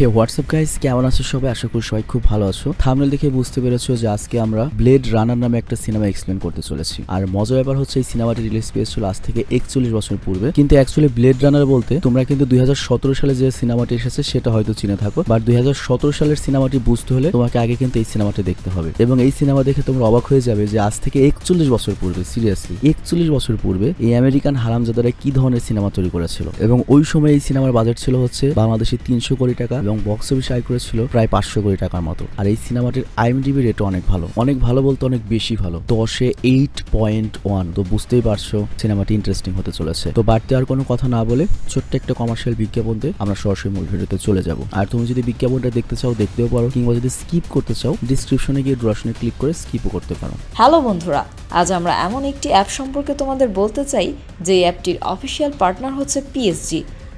হে WhatsApp guys কেমন আছো সবাই? আশা করি সবাই খুব ভালো আছো। থামনেল দেখে বুঝতে পেরেছ যে আজকে আমরা ব্লেড রানার নামে একটা সিনেমা এক্সপ্লেন করতে চলেছি। আর মজার ব্যাপার হচ্ছে এই সিনেমাটি রিলিজ পেয়েছিল আজ থেকে একচল্লিশ বছর পূর্বে। কিন্তু অ্যাকচুয়ালি ব্লেড রানার বলতে তোমরা কিন্তু দুই হাজার সতেরো সালে যে সিনেমাটি এসেছে সেটা হয়তো চিনে থাকো। বাট দুই হাজার সতেরো সালের সিনেমাটি বুঝতে হলে তোমাকে আগে কিন্তু এই সিনেমাটি দেখতে হবে। এবং এই সিনেমা দেখে তোমরা অবাক হয়ে যাবে যে আজ থেকে একচল্লিশ বছর পূর্বে সিরিয়াসলি একচল্লিশ বছর পূর্বে এই আমেরিকান হারামজাদারা কি ধরনের সিনেমা তৈরি করেছিল? এবং ওই সময় এই সিনেমার বাজেট ছিল হচ্ছে বাংলাদেশে তিনশো কোটি টাকা। এবং বক্স অফিস আয় করেছিল প্রায় পাঁচশো কোটি টাকার মতো। আর এই সিনেমাটির আইএমডিবি রেটও অনেক ভালো। অনেক ভালো বলতে অনেক বেশি ভালো। দশে এইট পয়েন্ট ওয়ান তো বুঝতেই পারছ, সিনেমাটি ইন্টারেস্টিং হতে চলেছে। তো বাড়তি আর কোনো কথা না বলে ছোট্ট একটা কমার্শিয়াল বিজ্ঞাপন দিয়ে আমরা সরাসরি মূল ভিডিওতে চলে যাব। আর তুমি যদি বিজ্ঞাপনটা দেখতে চাও, দেখতেও পারো, কিংবা যদি স্কিপ করতে চাও ডিসক্রিপশনে গিয়ে ড্রশনে ক্লিক করে স্কিপও করতে পারো। হ্যালো বন্ধুরা, আজ আমরা এমন একটি অ্যাপ সম্পর্কে তোমাদের বলতে চাই, যে অ্যাপটির অফিসিয়াল পার্টনার হচ্ছে পিএসজি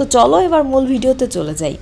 তো চলো এবার মূল ভিডিওতে চলে যাই।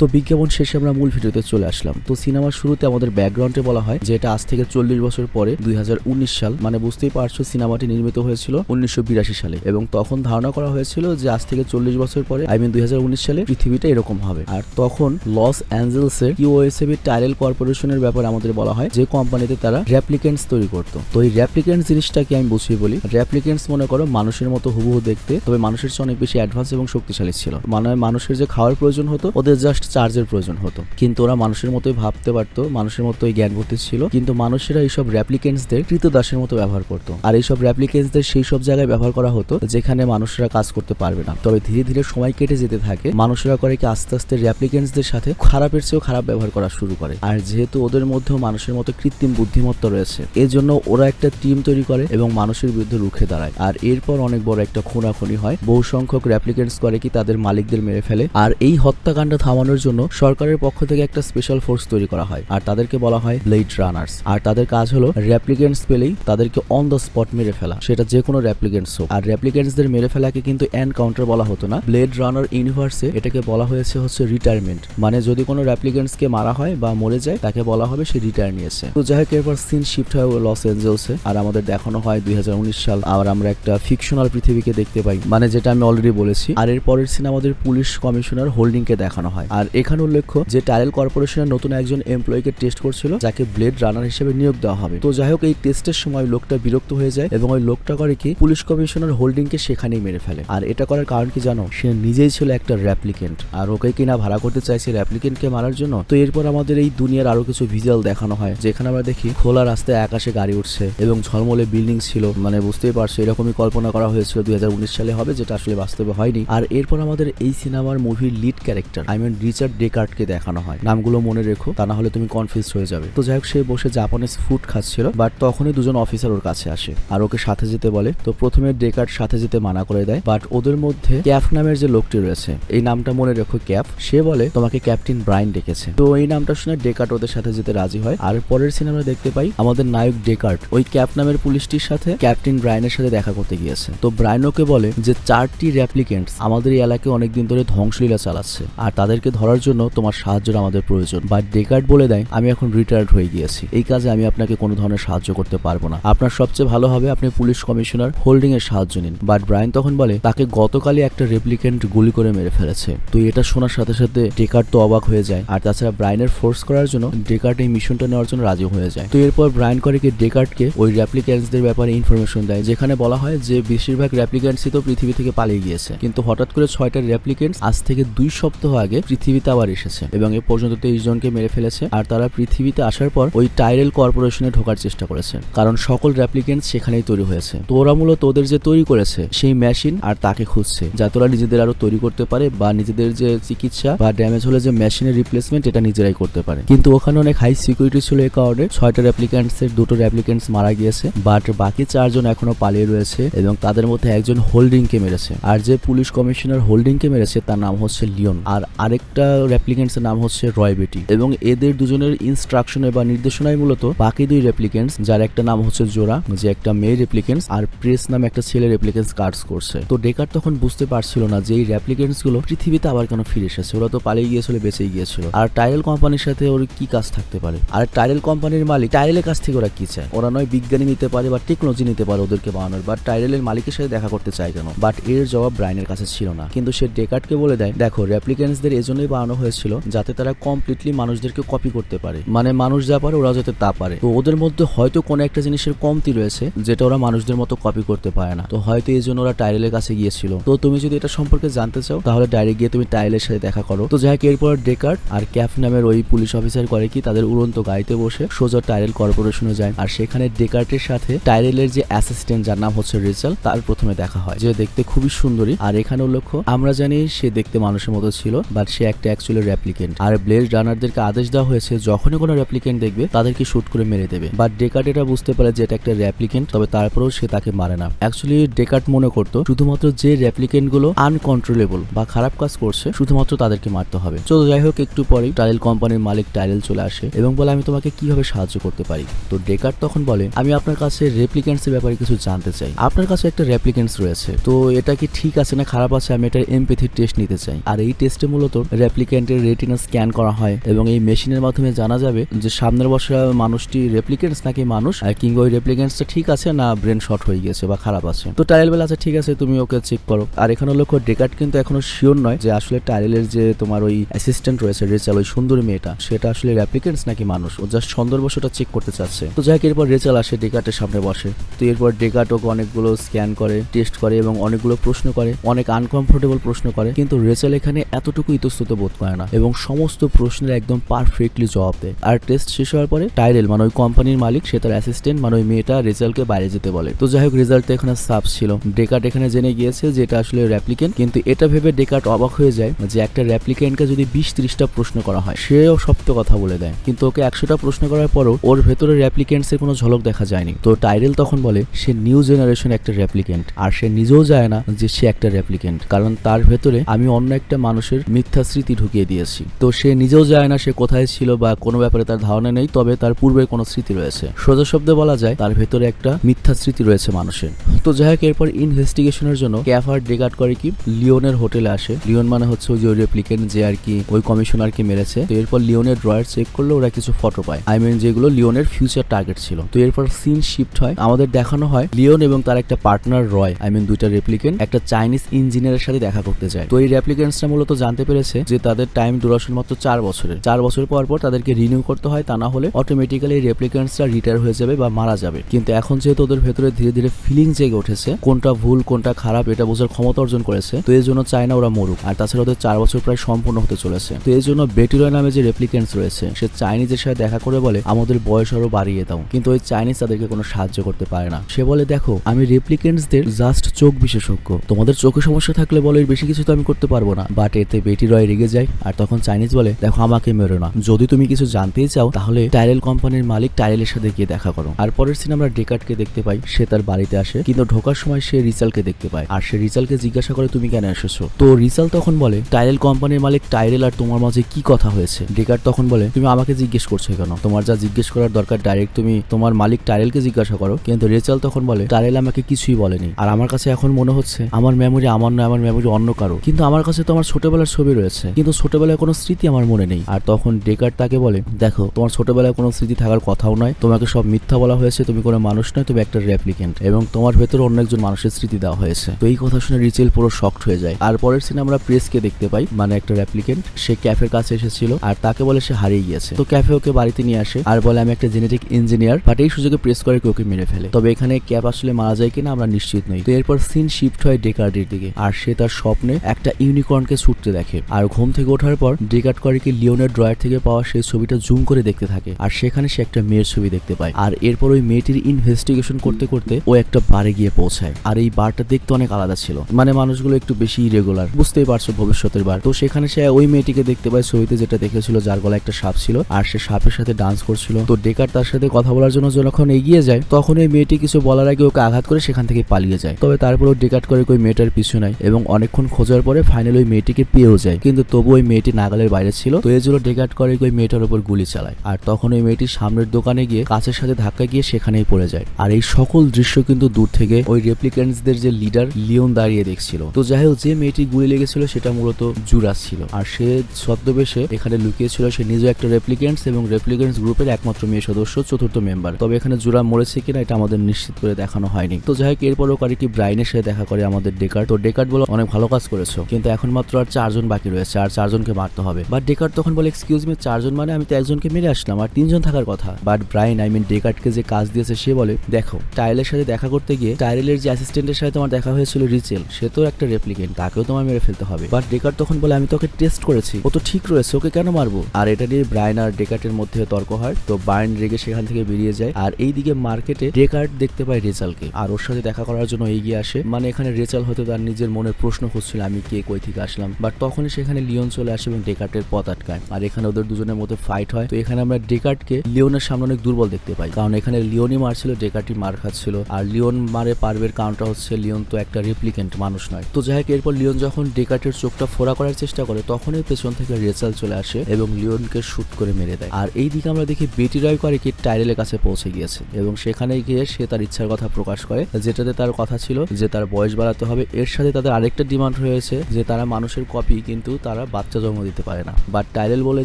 তো বিজ্ঞাপন শেষে আমরা মূল ভিডিওতে চলে আসলাম। তো সিনেমার শুরুতে আমাদের ব্যাকগ্রাউন্ডে বলা হয় যে এটা আজ থেকে চল্লিশ বছর পরে দুই হাজার উনিশ সাল মানে বুঝতেই পারছ সিনেমাটি নির্মিত হয়েছিল উনিশশো বিরাশি সালে এবং তখন ধারণা করা হয়েছিল যে আজ থেকে চল্লিশ বছর পরে, আই মিন দুই হাজার উনিশ সালে পৃথিবীটা এরকম হবে। আর তখন লস অ্যাঞ্জেলসের ইউএসএবি টাইরেল কর্পোরেশনের ব্যাপারে আমাদের বলা হয় যে কোম্পানিতে তারা র্যাপ্লিকেন্টস তৈরি করতো। তো এই র্যাপ্লিকেন্টস জিনিসটাকে আমি বুঝিয়ে বলি র্যাপ্লিকেন্টস মনে করো মানুষের মতো হুবহু দেখতে, তবে মানুষের চেয়ে অনেক বেশি অ্যাডভান্স এবং শক্তিশালী ছিল। মানে মানুষের যে খাওয়ার প্রয়োজন হতো, ওদের জাস্ট চার্জের প্রয়োজন হতো। কিন্তু ওরা মানুষের মতোই ভাবতে পারতো, মানুষের মতোই জ্ঞান বুদ্ধি ছিল। কিন্তু মানুষেরা এইসব র্যাপ্লিকেন্টসদের কৃতদাসের মতো ব্যবহার করতো। আর এইসব র্যাপ্লিকেন্টসদের সেই সব জায়গায় ব্যবহার করা হতো যেখানে মানুষরা কাজ করতে পারবে না। তবে ধীরে ধীরে সময় কেটে যেতে থাকে। মানুষেরা করে কি আস্তে আস্তে র্যাপ্লিকেন্টসদের সাথে খারাপের চেয়েও খারাপ ব্যবহার করা শুরু করে। আর যেহেতু ওদের মধ্যেও মানুষের মতো কৃত্রিম বুদ্ধিমত্তা রয়েছে এর জন্য ওরা একটা টিম তৈরি করে এবং মানুষের বিরুদ্ধে রুখে দাঁড়ায়। আর এরপর অনেক বড় একটা খুনাখুনি হয়। বহু সংখ্যক র্যাপ্লিকেন্টস করে কি তাদের মালিকদের মেরে ফেলে। আর এই হত্যাকাণ্ড থামানোর জন্য সরকারের পক্ষ থেকে একটা স্পেশাল ফোর্স তৈরি করা হয়। আর তাদেরকে বলা হয় ব্লেড রানার্স আর তাদের কাজ হলো র্যাপ্লিকেন্টস পেলেই তাদেরকে অন দ্য স্পট মেরে ফেলা। সেটা যে কোনো র্যাপ্লিকেন্টস হোক। আর র্যাপ্লিকেন্টসদের মেরে ফেলাকে কিন্তু এনকাউন্টার বলা হতো না। ব্লেড রানার ইউনিভার্সে এটাকে বলা হয়েছে হচ্ছে রিটায়ারমেন্ট মানে যদি কোনো র্যাপ্লিকেন্টসকে মারা হয় বা মরে যায়, তাকে বলা হবে সে রিটায়ার নিয়েছে। তো যাই হোক, এরপর সিন শিফট হয় লস এঞ্জেলসে আর আমাদের দেখানো হয় দুই হাজার উনিশ সাল। আর আমরা একটা ফিকশনাল পৃথিবীকে দেখতে পাই। মানে যেটা আমি অলরেডি বলেছি। আর এর পরের সিন আমাদের পুলিশ কমিশনার হোল্ডিংকে দেখানো হয়। আর এখানে উল্লেখ্য যে টাইরেল কর্পোরেশনের নতুন একজন এমপ্লয়িকে টেস্ট করছিল, যাকে ব্লেড রানার হিসেবে নিয়োগ দেওয়া হবে। তো যাই হোক, এই টেস্টের সময় লোকটা বিরক্ত হয়ে যায় এবং ওই লোকটা করে কি, পুলিশ কমিশনার হোল্ডিংকে সেখানেই মেরে ফেলে। আর এটা করার কারণ কি জানো? সে নিজেই ছিল একটা র্যাপ্লিকেন্ট আর ওকে কিনা ভাড়া করতে চাইছে র্যাপ্লিকেন্টকে মারার জন্য। তো এরপর আমাদের এই দুনিয়ার আরও কিছু ভিজুয়াল দেখানো হয়, যেখানে আমরা দেখি খোলা রাস্তায় আকাশে গাড়ি উঠছে এবং ঝলমলে বিল্ডিং ছিল। মানে বুঝতেই পারছ, এরকমই কল্পনা করা হয়েছিল দুই হাজার উনিশ সালে হবে, যেটা আসলে বাস্তবে হয়নি। আর এরপর আমাদের এই সিনেমার মুভির lead character I mean Richard ডেকার্টকে দেখানো হয়। নামগুলো মনে রেখো, তা না হলে তুমি কনফিউজ হয়ে যাবে। তো যাই হোক, সে বসে জাপানিজ ফুড খাচ্ছিল বাট তখনই দুজন অফিসার ওর কাছে আসে। আর ওকে সাথে যেতে বলে। তো প্রথমে ডেকার্ট সাথে যেতে মানা করে দেয় বাট ওদের মধ্যে ক্যাফ নামের যে লোকটি রয়েছে, এই নামটা মনে রেখো ক্যাফ, সে বলে, তোমাকে ক্যাপ্টেন ব্রাইন ডেকেছে। তো এই নামটা শুনে ডেকার্ট ওদের সাথে যেতে রাজি হয়। আর পরের সিনেমা দেখতে পাই, আমাদের নায়ক ডেকার্ট ওই ক্যাপ নামের পুলিশটির সাথে ক্যাপ্টেন ব্রাইনের সাথে দেখা করতে গিয়েছে। তো ব্রাইন ওকে বলে যে, চারটি র্যাপ্লিকেন্টস আমাদের এই এলাকায় অনেকদিন ধরে ধ্বংসলীলা চালাচ্ছে, আর তাদেরকে ধরার জন্য তোমার সাহায্যের আমাদের প্রয়োজন। বা ডেকার্ট বলে দেয়, আমি এখন রিটায়ার্ড হয়ে গিয়েছি। এই কাজে আমি আপনাকে কোনো ধরনের সাহায্য করতে পারব না। আপনার সবচেয়ে ভালো হবে আপনি পুলিশ কমিশনার হোল্ডিং এর সাহায্য নিন। বাট ব্রায়ন তখন বলে, তাকে গতকালই একটা রেপ্লিকেন্ট গুলি করে মেরে ফেলেছে। তো এটা শোনার সাথে সাথে ডেকার্ট তো অবাক হয়ে যায়। আর তাছাড়া ব্রায়নের ফোর্স করার জন্য ডেকার্ড এই মিশনটা নেওয়ার জন্য রাজি হয়ে যায়। তো এরপর ব্রায়ন করে কি ডেকার্টকে ওই র্যাপ্লিকেন্টসদের ব্যাপারে ইনফরমেশন দেয়, যেখানে বলা হয় যে বেশিরভাগ র্যাপ্লিকেন্টসই তো পৃথিবী থেকে পালিয়ে গিয়েছে। কিন্তু হঠাৎ করে ছয়টা র্যাপ্লিকেন্টস আজ থেকে দুই সপ্তাহ আগে পৃথিবী পৃথিবীতে আবার এসেছে এবং এ পর্যন্ত তেইশ জনকে মেরে ফেলেছে আর তারা পৃথিবীতে আসার পর ওই টাইরেল কর্পোরেশনে ঢোকার চেষ্টা করেছে কারণ সকল র্যাপ্লিকেন্ট সেখানেই তৈরি হয়েছে। তো ওরা মূলত ওদের যে তৈরি করেছে, সেই মেশিন আর তাকে খুঁজছে যাতে ওরা নিজেদের আরও তৈরি করতে পারে বা নিজেদের যে চিকিৎসা বা ড্যামেজ হলে যে মেশিনের রিপ্লেসমেন্ট এটা নিজেরাই করতে পারে। কিন্তু ওখানে অনেক হাই সিকিউরিটি ছিল এই কারণে ছয়টা র্যাপ্লিকেন্টস এর দুটো র্যাপ্লিকেন্টস মারা গিয়েছে বাট বাকি চারজন এখনও পালিয়ে রয়েছে এবং তাদের মধ্যে একজন হোল্ডিং কে মেরেছে। আর যে পুলিশ কমিশনার হোল্ডিং কে মেরেছে, তার নাম হচ্ছে লিওন। আর আরেকটা র্যাপ্লিকেন্টস এর নাম হচ্ছে রয় বেটি এবং এদের দুজনের ইনস্ট্রাকশনে বা নির্দেশনায় মূলত বাকি দুই রেপ্লিকেন্টস যার একটা নাম হচ্ছে জোরা যে একটা মেয়ে রেপ্লিকেন্টস আর প্রেস নামে একটা ছেলে রেপ্লিকেন্টস কার্ডস করছে। তো ডেকার তখন বুঝতে পারছিল না যে এই রেপ্লিকেন্টসগুলো পৃথিবীতে আবার কেন ফিরে এসেছে। ওরা তো পালিয়ে গিয়েছিল, বেঁচেই গিয়েছিল। আর টাইরেল কোম্পানির সাথে ওর কি কাজ থাকতে পারে? আর টাইরেল কোম্পানির মালিক টাইরেলের কাছ থেকে ওরা কি চায়? ওরা নয় বিজ্ঞানী নিতে পারে বা টেকনোলজি নিতে পারে ওদেরকে বানানোর বা টাইরেলের মালিকের সাথে দেখা করতে চায় কেন? বাট এর জবাব ব্রাইনের কাছে ছিল না। কিন্তু সে ডেকার্টকে বলে দেয়, দেখো রেপ্লিকেন্টসদের এজন্যই বানানো হয়েছিল যাতে তারা কমপ্লিটলি মানুষদেরকে কপি করতে পারে। মানে মানুষ যা পারে ওরা যাতে তা পারে। তো ওদের মধ্যে হয়তো কোনো একটা জিনিসের কমতি রয়েছে যেটা ওরা মানুষদের মতো কপি করতে পারে না। তো হয়তো এই জন্য ওরা টাইরেলের কাছে গিয়েছিল। তো তুমি যদি এটা সম্পর্কে জানতে চাও, তাহলে ডাইরেক্ট গিয়ে তুমি টাইলের সাথে দেখা করো। তো যাই এরপর ডেকার্ট আর ক্যাফ নামের ওই পুলিশ অফিসার করে কি, তাদের উড়ন্ত গাড়িতে বসে সোজা টাইরেল কর্পোরেশনে যায়। আর সেখানে ডেকার্টের সাথে টাইরেলের যে অ্যাসিস্ট্যান্ট যার নাম হচ্ছে রিচাল তার প্রথমে দেখা হয়। যে দেখতে খুবই সুন্দরী। আর এখানে উল্লেখ্য আমরা জানি সে দেখতে মানুষের মতো ছিল বাট সে একটা র্যাপ্লিকেন্ট আর রানারদেরকে আদেশ দেওয়া হয়েছে, যখনই কোনো র্যাপ্লিকেন্ট দেখবে, তাদেরকে শুট করে মেরে দেবে। বাট এটা বুঝতে পারে যে এটা একটা র্যাপ্লিকেন্ট তবে তারপরেও সে তাকে মারে না। অ্যাকচুয়ালি মনে করতো, শুধুমাত্র যে র্যাপ্লিকেন্টগুলো আনকন্ট্রোলেবল বা খারাপ কাজ করছে, শুধুমাত্র তাদেরকে মারতে হবে। চলো যাই হোক, একটু টাইল কোম্পানির মালিক টাইরেল চলে আসে, এবং বলে, আমি তোমাকে কীভাবে সাহায্য করতে পারি? তো ডেকার্ট তখন বলে, আমি আপনার কাছে রেপ্লিকেন্টস এর ব্যাপারে কিছু জানতে চাই। আপনার কাছে একটা রেপ্লিকেন্টস রয়েছে। তো এটা কি ঠিক আছে না খারাপ আছে? আমি এটার এমপেথি টেস্ট নিতে চাই। আর এই টেস্টে মূলত রেপ্লিকেন্টের রেটিনা স্ক্যান করা হয় এবং এই মেশিনের মাধ্যমে জানা যাবে যে সামনের বসা মানুষটি রেপ্লিকেন্টস নাকি মানুষ, আর কিংবা ওই রেপ্লিকেন্টসটা ঠিক আছে না ব্রেন শর্ট হয়ে গেছে বা খারাপ আছে। তো টাইল বেলা আছে, ঠিক আছে, তুমি ওকে চেক করো। আর এখানে লক্ষ্য ডেকার্ট কিন্তু এখনও শিওর নয় যে আসলে টাইলের যে তোমার ওই অ্যাসিস্ট্যান্ট রয়েছে রেচাল ওই সুন্দরী মেয়েটা, সেটা আসলে রেপ্লিকেন্টস নাকি মানুষ? ও জাস্ট সন্দর্ভ সেটা চেক করতে চাচ্ছে। তো যাই এরপর রেচাল আসে ডেকার্টের সামনে বসে। তো এরপর ডেকার্ট ওকে অনেকগুলো স্ক্যান করে টেস্ট করে এবং অনেকগুলো প্রশ্ন করে, অনেক আনকমফোর্টেবল প্রশ্ন করে। কিন্তু রেচাল এখানে এতটুকু ইতস্তত বোধ করে না এবং সমস্ত প্রশ্নের একদম পারফেক্টলি জবাব দেয়। আর টেস্ট শেষ হওয়ার পরে টাইরেল মানে ওই কোম্পানির মালিক, সে তার অ্যাসিস্ট্যান্ট মানে ওই মেয়েটা রেজাল্টকে বাইরে যেতে বলে। তো যাই হোক রেজাল্ট এখানে সাব ছিল। ডেকার্ট এখানে জেনে গিয়েছে যে এটা আসলে র্যাপ্লিকেন্ট কিন্তু এটা ভেবে ডেকার্ট অবাক হয়ে যায় যে একটা র্যাপ্লিকেন্টকে যদি বিশ ত্রিশটা প্রশ্ন করা হয়, সেও সত্য কথা বলে দেয়। কিন্তু ওকে একশোটা প্রশ্ন করার পরও ওর ভেতরে র্যাপ্লিকেন্টস এর কোনো ঝলক দেখা যায়নি। তো টাইরেল তখন বলে, সে নিউ জেনারেশন একটা র্যাপ্লিকেন্ট আর সে নিজেও যায় না যে সে একটা র্যাপ্লিকেন্ট কারণ তার ভেতরে আমি অন্য একটা মানুষের মিথ্যা স্মৃতি ঢুকিয়ে দিয়েছি। তো সে নিজেও যায় না, সে কোথায় ছিল বা কোনো ব্যাপারে তার ধারণা নেই, তবে তার পূর্বের কোনো স্মৃতি রয়েছে। সোজা শব্দে বলা যায়, তার ভেতরে একটা মিথ্যা স্মৃতি রয়েছে মানুষের। তো যাই হোক, এরপর ইনভেস্টিগেশনের জন্য ক্যাফার ডেগার্ড করে কি? লিওনের হোটেলে আসে। লিওন মানে হচ্ছে ওই যে রেপ্লিকেন্ট যে আর কি, ওই কমিশনারকে মেরেছে। তো এরপর লিওনের ড্রয়ার চেক করলে, ওরা কিছু ফটো পায়। আই মিন যেগুলো লিওনের ফিউচার টার্গেট ছিল। তো এরপর সিন শিফট হয়। আমাদের দেখানো হয়, লিওন এবং তার একটা পার্টনার রয় আই মিন দুইটা রেপ্লিকেন্ট একটা চাইনিজ ইঞ্জিনিয়ারের সাথে দেখা করতে যায়। তো এই রেপ্লিকেন্টসটা মূলত জানতে পেরেছে যে তাদের টাইম ডিউরেশন মাত্র চার বছরের। চার বছর পর পর তাদেরকে রিনিউ করতে হয়, তা না হলে অটোমেটিক্যালি রেপ্লিকেন্টসরা রিটায়ার হয়ে যাবে বা মারা যাবে। কিন্তু এখন যেহেতু ওদের ভেতরে ধীরে ধীরে ফিলিং জেগে উঠেছে, কোনটা ভুল, কোনটা খারাপ, এটা বোঝার ক্ষমতা অর্জন করেছে, তো এই জন্য চায় না ওরা মরুক। আর তাছাড়া ওদের চার বছর প্রায় সম্পূর্ণ হতে চলেছে। তো এই জন্য বেটিরয় নামে যে রেপ্লিকেন্টস রয়েছে, সে চাইনিজের সাথে দেখা করে বলে, আমাদের বয়স আরও বাড়িয়ে দাও। কিন্তু ওই চাইনিজ তাদেরকে কোনো সাহায্য করতে পারে না। সে বলে, দেখো, আমি রেপ্লিকেন্টসদের জাস্ট চোখ বিশেষজ্ঞ। তোমাদের চোখে সমস্যা থাকলে বলে, এর বেশি কিছু তো আমি করতে পারব না। বাট এতে বেটি রয় রেগে যায়। আর তখন চাইনিজ বলে, দেখো, আমাকে মেরো না। যদি তুমি কিছু জানতেই চাও, তাহলে টাইরেল কোম্পানির মালিক টাইরেলের সাথে গিয়ে দেখা করো। আর পরের সিনে আমরা ডেকার্টকে দেখতে পাই। সে তার বাড়িতে আসে, কিন্তু ঢোকার সময় সে রিচালকে দেখতে পায়। আর সে রিচালকে জিজ্ঞাসা করে, তুমি কেন এসেছ? তো রিচাল তখন বলে, টাইরেল কোম্পানির মালিক টাইরেল আর তোমার মাঝে কি কথা হয়েছে? ডেকার্ট তখন বলে, তুমি আমাকে জিজ্ঞেস করছ কেন? তোমার যা জিজ্ঞেস করার দরকার ডাইরেক্ট তুমি তোমার মালিক টাইরেলকে জিজ্ঞাসা করো। কিন্তু রেচাল তখন বলে, টাইরেল আমাকে কিছুই বলেনি। আর আমার কাছে এখন মনে হচ্ছে, আমার মেমোরি আমার নয়, আমার মেমোরি অন্য কারও। কিন্তু আমার কাছে তো আমার ছোটবেলার ছবি রয়েছে। কিন্তু ছোটবেলায় কোনো স্মৃতি আমার মনে নেই। আর তখন ডেকার তাকে বলে, দেখো, তোমার ছোটবেলায় কোনো স্মৃতি থাকার কথাও নয়। তোমাকে সব মিথ্যা বলা হয়েছে। তুমি কোনো মানুষ নয়, তুমি একটা রেপ্লিকেন্ট এবং তোমার ভেতরে অন্য একজন মানুষের স্মৃতি দেওয়া হয়েছে। তো এই কথা শুনে রিচেল পুরো শকড হয়ে যায়। আর পরের সিনে আমরা প্রেসকে দেখতে পাই মানে একটা রেপ্লিকেন্ট সে ক্যাফের কাছে এসেছিল, আর তাকে বলে সে হারিয়ে গিয়েছে। তো ক্যাফে ওকে বাড়িতে নিয়ে আসে, আর বলে, আমি একটা জেনেটিক ইঞ্জিনিয়ার বাট এই সুযোগে প্রেস করে ওকে মেরে ফেলে। তবে এখানে ক্যাপ আসলে মারা যায় কিনা আমরা নিশ্চিত নই। তো এরপর সিন শিফট হয় ডেকার্ডের দিকে, আর সে তার স্বপ্নে একটা ইউনিকর্নকে ছুটতে দেখে, আর ঘুম থেকে ওঠার পর ডেকার্ট করে কি লিওনের ড্রয়ার থেকে পাওয়া সেই ছবিটা জুম করে দেখতে থাকে। আর সেখানে সে একটা মেয়ের ছবি দেখতে পায়। আর এরপর ওই মেয়েটির ইনভেস্টিগেশন করতে করতে ও একটা বারে গিয়ে পৌঁছায়। আর এই বারটা দেখতে অনেক আলাদা ছিল। মানে মানুষগুলো একটু বেশি ইরেগুলার বুঝতেই পারছ ভবিষ্যতের বার। তো সেখানে সে ওই মেয়েটিকে দেখতে পায় ছবিতে, যেটা দেখেছিল যার গলায় একটা সাপ ছিল। আর সে সাপের সাথে ডান্স করছিল। তো ডেকার তার সাথে কথা বলার জন্য যখন এগিয়ে যায় তখন ওই মেয়েটি কিছু বলার আগে ওকে আঘাত করে সেখান থেকে পালিয়ে যায়। তবে তারপর ও ডেকাট করে ওই মেয়েটার পিছু নেয় এবং অনেকক্ষণ খোঁজার পরে ফাইনাল ওই মেয়েটিকে পেয়েও যায়। কিন্তু তবু ওই মেয়েটি নাগালের বাইরে ছিল। তো এজন্য ডেকাট করে ওই মেয়েটার উপর গুলি চালায়। আর তখন ওই মেয়েটি সামনের দোকানে গিয়ে কাছের সাথে ধাক্কা গিয়ে সেখানেই পড়ে যায়। আর এই সকল দৃশ্য কিন্তু দূর থেকে ওই রেপ্লিকেন্টসদের যে লিডার লিওন দাঁড়িয়ে দেখছিল। তো যাই হোক, যে মেয়েটি গুলি লেগেছিল সেটা মূলত জুরাস ছিল। আর সে ছদ্মবেশে এখানে লুকিয়েছিল, সে নিজে একটা রেপ্লিকেন্টস এবং রেপ্লিকেন্টস গ্রুপের একমাত্র মেয়ে সদস্য, চতুর্থ মেম্বার তবে এখানে জুরা মরেছে কিনা এটা আমাদের নিশ্চিত করে দেখানো হয়নি। তো যাই হোক, এরপরও করে কি ব্রাইনের সাথে দেখা করে আমাদের ডেকার্ট তো ডেকার্ট বলে, অনেক ভালো কাজ করেছ। কিন্তু এখন মাত্র আর চারজন বাকি রয়েছে। আর চারজনকে মারতে হবে। বাট ডেকার্ট তখন বলে এক্সকিউজ মি চারজন মানে আমি তো একজনকে মেরে আসলাম, আর তিনজন থাকার কথা। বাট ব্রাইন আই মিন ডেকার্টকে যে কাজ দিয়েছে, সে বলে, দেখো টাইলের সাথে দেখা করতে গিয়ে টাইলের যে অ্যাসিস্ট্যান্টের সাথে তোমার দেখা হয়েছিল রিচেল সে তো একটা রেপ্লিকেন্ট তাকেও তোমার মেরে ফেলতে হবে। বাট ডেকার্ট তখন বলে, আমি তোকে টেস্ট করেছি, ও তো ঠিক রয়েছে, ওকে কেন মারবো? আর এটা নিয়ে ব্রাইন আর ডেকার্টের মধ্যে তর্ক হয়। তো ব্রাইন রেগে সেখান থেকে বেরিয়ে যায়, আর এইদিকে মার্কেটে ডেকার্ট দেখতে পায় রেচালকে আর ওর সাথে দেখা করার জন্য এগিয়ে আসে। মানে এখানে রেচাল হয়তো তার নিজের মনের প্রশ্ন খুঁজছিল, আমি কে? কই থেকে আসলাম? বাট তখনই সেখানে লিওন চলে আসে এবং ডেকার্টের পথ আটকায়। আর এখানে ওদের দুজনের মধ্যে ফাইট হয়। তো এখানে আমরা ডেকার্টকে, লিওনের সামনে অনেক দুর্বল দেখতে পাই। কারণ এখানে লিওনই মারছিল, ডেকার্টই মার খাচ্ছিল। আর লিওন মারে পারবের কারণটা হচ্ছে, লিওন তো একটা রিপ্লিকেন্ট মানুষ নয়। তো যাই হোক, এরপর লিওন যখন ডেকার্টের চোখটা ফোড়া করার চেষ্টা করে, তখনই পেছন থেকে রেসাল চলে আসে এবং লিওনকে শুট করে মেরে দেয়। আর এই দিকে আমরা দেখি বেটি রয় করে কি টাইরেলের কাছে পৌঁছে গিয়েছে। এবং সেখানে গিয়ে সে তার ইচ্ছার কথা প্রকাশ করে, যেটাতে তার কথা ছিল যে তার বয়স বাড়াতে হবে। এর সাথে তাদের আরেকটা ডিমান্ড রয়েছে, যে তারা মানুষের কপি কিন্তু তারা বাচ্চা জন্ম দিতে পারে না। বাট টাইরেল বলে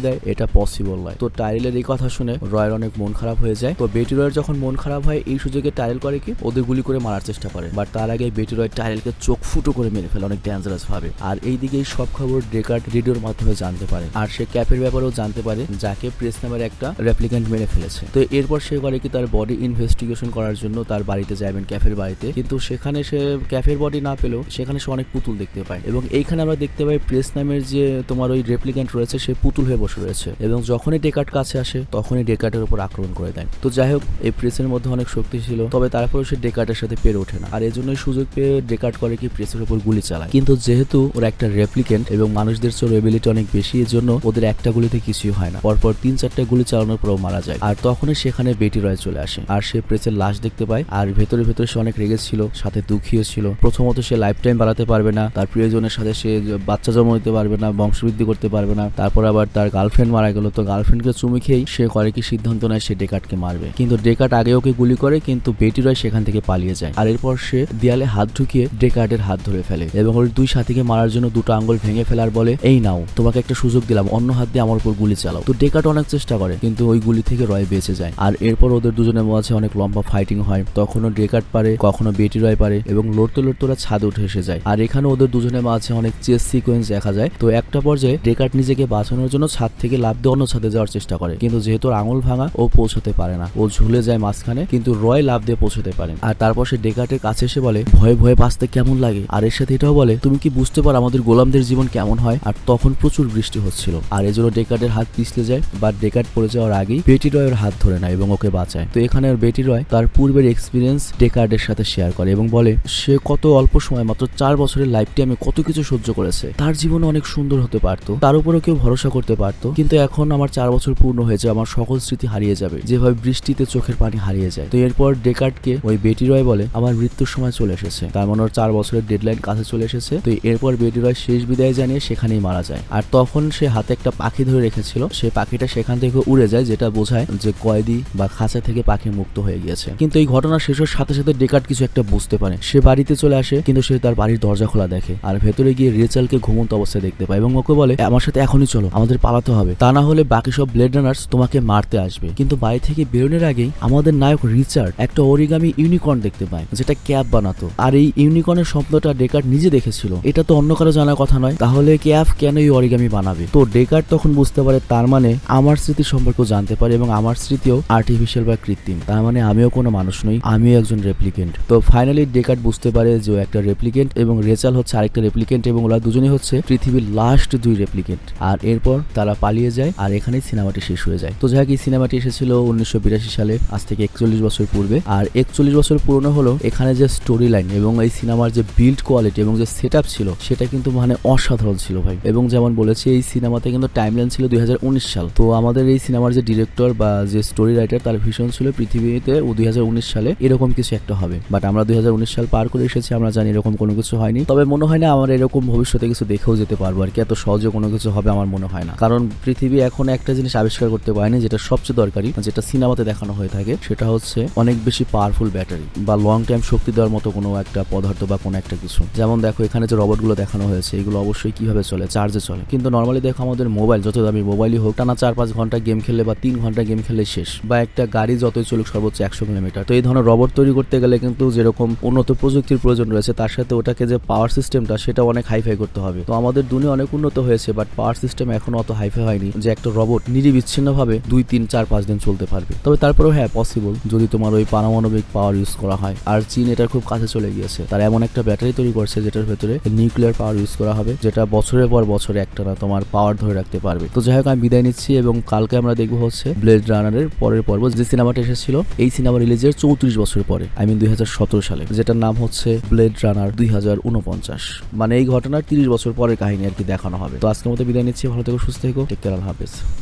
দেয়, এটা পসিবল নয়। তো টাইরেলের এই কথা শুনে রয়ের অনেক মন খারাপ হয়ে যায়। তো বেটি রয়ের যখন মন খারাপ হয়, এই সুযোগে টাইরেল করে কি? ওদের গুলি করে মারার চেষ্টা করে। বাট তার আগে বেটি রয় টাইরেলকে চোখ ফুটো করে মেরে ফেলে অনেক ডেঞ্জারাস ভাবে। আর এইদিকে এই সব খবর ডেকার্ড রেডিওর মাধ্যমে জানতে পারে। আর সে ক্যাপের ব্যাপারেও জানতে পারে, যাকে প্রেস নামের একটা রেপ্লিকেন্ট মেরে ফেলেছে। তো এরপর সে করে কি তার বডি ইনভেস্টিগেশন করার জন্য তার বাড়িতে যাবেন ক্যাফের বাড়িতে। কিন্তু সেখানে সে ক্যাফের বডি না পেলেও সেখানে সে অনেক পুতুল দেখতে পায়। এবং এইখানে আমরা দেখতে পাই প্রেস নামের যে তোমার ওই রেপ্লিকেন্ট রয়েছে, সে পুতুল হয়ে বসে রয়েছে। এবং যখনই ডেকার্ট কাছে আসে, তখনই ডেকার্টের উপর আক্রমণ করে দেয়। তো যাই হোক, এই প্রেসের মধ্যে অনেক শক্তি ছিল, তবে তারপরেও সে ডেকার্টের সাথে পেরে ওঠে না। আর এই জন্যই সুযোগ পেয়ে ডেকার্ট করে কি প্রেসের উপর গুলি চালায়। কিন্তু যেহেতু ওরা একটা রেপ্লিকেন্ট এবং মানুষদের চোর এবিলিটি অনেক বেশি এর জন্য ওদের একটা গুলিতে কিছুই হয় না। পরপর তিন চারটা গুলি চালানোর পরও মারা যায়। আর তখনই সেখানে বেটি রয় চলে আসে। আর সে প্রেসের লাশ দেখতে পায়। আর ভেতরে ভেতরে সে অনেক রেগে ছিল, সাথে দুঃখীও ছিল। প্রথমত সে লাইফ টাইম বাড়াতে পারবে না, তার প্রিয়জনের সাথে সে বাচ্চা জন্ম দিতে পারবে না বংশবৃদ্ধি করতে পারবে না। তারপর আবার তার গার্লফ্রেন্ড মারা গেল। তো গার্লফ্রেন্ডকে চুমি খেয়েই সে করে কি সিদ্ধান্ত নেয় সে ডেকাটকে মারবে। কিন্তু ডেকাট আগে ওকে গুলি করে, কিন্তু বেটি রয় সেখান থেকে পালিয়ে যায়। আর এরপর সে দেয়ালে হাত ঢুকিয়ে ডেকার্টের হাত ধরে ফেলে এবং ওর দুই সাথীকে মারার জন্য দুটো আঙ্গুল ভেঙে ফেলার বলে, এই নাও, তোমাকে একটা সুযোগ দিলাম, অন্য হাত দিয়ে আমার উপর গুলি চালাও। তো ডেকাট অনেক চেষ্টা করে, কিন্তু ওই গুলি থেকে রয় বেঁচে যায়। আর এরপর ওদের দুজনের মাঝে অনেক লম্বা ফাইটিং হয়। তখনও ডেকাট পারে কখনো বেটি রয় পারে এবং লড়তে লড়তে ওরা ছাদে উঠে এসে যায়। আর এখানে ওদের দুজনের মাঝে অনেক চেস সিকোয়েন্স দেখা যায়। তো একটা পর্যায়ে ডেকাট নিজেকে বাঁচানোর জন্য ছাদ থেকে লাভ দিয়ে অন্য ছাদে যাওয়ার চেষ্টা করে। কিন্তু যেহেতু আঙুল ভাঙা, ও পৌঁছতে পারে না। ও ঝুলে যায় মাঝখানে, কিন্তু রয় লাভ দিয়ে পৌঁছতে পারে। আর তারপর সে ডেকার্টের কাছে এসে বলে, ভয়ে ভয়ে বাঁচতে কেমন লাগে? আর এর সাথে এটাও বলে, তুমি কি বুঝতে পারো আমাদের গোলামদের জীবন কেমন হয়? আর তখন প্রচুর বৃষ্টি হচ্ছিল। আর এজন্য ডেকার্টের হাত পিছলে যায় বা ডেকার্ট পড়ে যাওয়ার আগেই বেটি রয়ের হাত ধরে নেয় এবং ওকে বাঁচায়। তো এখানে বেটি রয় তার পূর্বের এক্সপিরিয়েন্স ডেকার্টের সাথে শেয়ার করে এবং বলে, সে কত অল্প সময় মাত্র চার বছরের লাইফটি আমি কত কিছু সহ্য করেছে। তার জীবনে অনেক সুন্দর হতে পারতো, তার উপরেও কেউ ভরসা করতে পারতো, কিন্তু এখন আমার চার বছর পূর্ণ হয়েছে, আমার সকল স্মৃতি হারিয়ে যাবে, যেভাবে বৃষ্টিতে চোখের পানি হারিয়ে যায়। তো এরপর ডেকার্টকে ওই বেটি রয় বলে, আমার মৃত্যুর সময় চলে এসেছে। তার মানে ওর চার বছরের ডেডলাইন কাছে চলে এসেছে। তো এরপর বেটি রয় শেষ বিদায় জানিয়ে সেখানেই মারা যায়। আর তখন সে হাতে একটা পাখি ধরে রেখেছিল, সে পাখিটা সেখান থেকে উড়ে যায়, যেটা বোঝায় যে কয়েদি বা খাঁচা থেকে পাখি মুক্ত হয়ে গিয়েছে। কিন্তু এই ঘটনা শেষের সাথে সাথে ডেকার্ট কিছু একটা বুঝতে পারে। সে বাড়িতে চলে আসে, কিন্তু সে তার বাড়ির দরজা খোলা দেখে। আর ভেতরে গিয়ে রেচালকে ঘুমন্ত অবস্থায় দেখতে পায়। এবং ওকে বলে আমার সাথে এখনই চলো, আমাদের পালাতে হবে। তা না হলে বাকি সব ব্লেড রানার্স তোমাকে মারতে আসবে। কিন্তু বাড়ি থেকে বেরোনোর আগেই আমাদের নায়ক রিচার্ড একটা অরিগামি ইউনিকর্ন দেখতে পায়, যেটা ক্যাব বানাতো। আর এই ইউনিকর্নের স্বপ্নটা ডেকার্ট নিজে দেখেছিল। এটা তো অন্য কারও জানার কথা নয়। তাহলে ক্যাব কেন এই অরিগামি বানাবে? তো ডেকার্ট তখন বুঝতে পারে তার মানে আমার স্মৃতি সম্পর্কেও জানতে পারে এবং আমার স্মৃতিও আর্টিফিশিয়াল বা কৃত্রিম। তার মানে আমিও কোনো মানুষ নই, আমিও একজন রেপ্লিকেন্ট তো ফাইনালি ডেকার্ট বুঝতে পারে যে একটা রেপ্লিকেন্ট এবং রেচাল হচ্ছে আরেকটা রেপ্লিকেন্ট এবং ওরা দুজনেই হচ্ছে পৃথিবীর লাস্ট দুই রেপ্লিকেট আর এরপর তারা পালিয়ে যায় আর এখানেই সিনেমাটি শেষ হয়ে যায়। তো যাই এই সিনেমাটি এসেছিল উনিশশো বিরাশি সালে, আজ থেকে একচল্লিশ বছর পূর্বে। আর একচল্লিশ বছর পুরনো হলো এখানে যে স্টোরি লাইন এবং এই সিনেমার যে বিল্ড কোয়ালিটি এবং যে সেট ছিল, সেটা কিন্তু মানে অসাধারণ ছিল ভাই। এবং যেমন বলেছি, এই সিনেমাতে কিন্তু টাইমলাইন ছিল দুই হাজার উনিশ সাল। তো আমাদের এই সিনেমার যে ডিরেক্টর বা যে স্টোরি রাইটার তার ভীষণ ছিল পৃথিবীতে দুই হাজার উনিশ সালে এরকম কিছু একটা হবে। বাট আমরা দুই হাজার উনিশ সাল পার করে এসেছি, আমরা জানি এরকম কোনো কিছু হয়নি। তবে মনে হয় না আমরা এরকম ভবিষ্যতে কিছু দেখেও যেতে পারব আর কি এত সহজে কোনো কিছু হবে আমার মনে হয় না। কারণ পৃথিবী এখন একটা জিনিস আবিষ্কার করতে পারেনি যেটা সবচেয়ে দরকারি, যেটা সিনেমাতে দেখানো হয়ে থাকে, সেটা হচ্ছে অনেক বেশি পাওয়ারফুল ব্যাটারি বা লং টাইম শক্তি দেওয়ার মতো কোনো একটা পদার্থ বা কোনো একটা কিছু। যেমন দেখো, এখানে যে রবটগুলো দেখানো হয়েছে, এগুলো অবশ্যই কীভাবে চলে? চার্জে চলে। কিন্তু নর্মালি দেখো আমাদের মোবাইল যত দামি মোবাইলই হোক, টানা চার পাঁচ ঘণ্টা গেম খেলে বা তিন ঘণ্টা গেম খেলে শেষ। বা একটা গাড়ি যতই চলুক, সর্বোচ্চ একশো কিলোমিটার। তো এই ধরনের রবট তৈরি করতে গেলে কিন্তু যেরকম উন্নত প্রযুক্তির প্রয়োজন রয়েছে, তার সাথে ওটাকে যে পাওয়ার সিস্টেমটা সেটা অনেক হাইফাই করতে হবে। তো আমাদের দুনিয়া অনেক উন্নত হয়েছে বাট পাওয়ার সিস্টেম এখনও অত হাইফাই হয়নি যে একটা রবট নিরিবিচ্ছিন্নভাবে দুই, তিন, চার, পাঁচ দিন চলতে পারবে। তবে তারপরেও হ্যাঁ পসিবল যদি তোমার ওই পারমাণবিক পাওয়ার ইউজ করা হয়। আর চীন এটার খুব কাছে চলে গিয়েছে। তারা এমন একটা ব্যাটারি তৈরি করছে যেটার ভেতরে নিউক্লিয়ার পাওয়ার ইউজ করা হবে, যেটা বছরের পর বছরে একটা না তোমার পাওয়ার ধরে রাখতে পারবে। তো যাই হোক, আমি বিদায় নিচ্ছি এবং কালকে আমরা দেখব হচ্ছে ব্লেড রানারের পরের পর্ব, যে সিনেমাটা এসেছিল, এই সিনেমা রিলিজের চৌত্রিশ বছর পরে আই মিন দুই হাজার সতেরো সালে, যেটার নাম হচ্ছে ব্লেড রানার দুই হাজার উনপঞ্চাশ। মানে এই ঘটনার তিরিশ বছর পরের কাহিনী আর কি দেখানো হবে। তো আজকের মতো বিদায় নিচ্ছি ভালো থেকো সুস্থ থেকো টেক কেয়ার হাফেজ।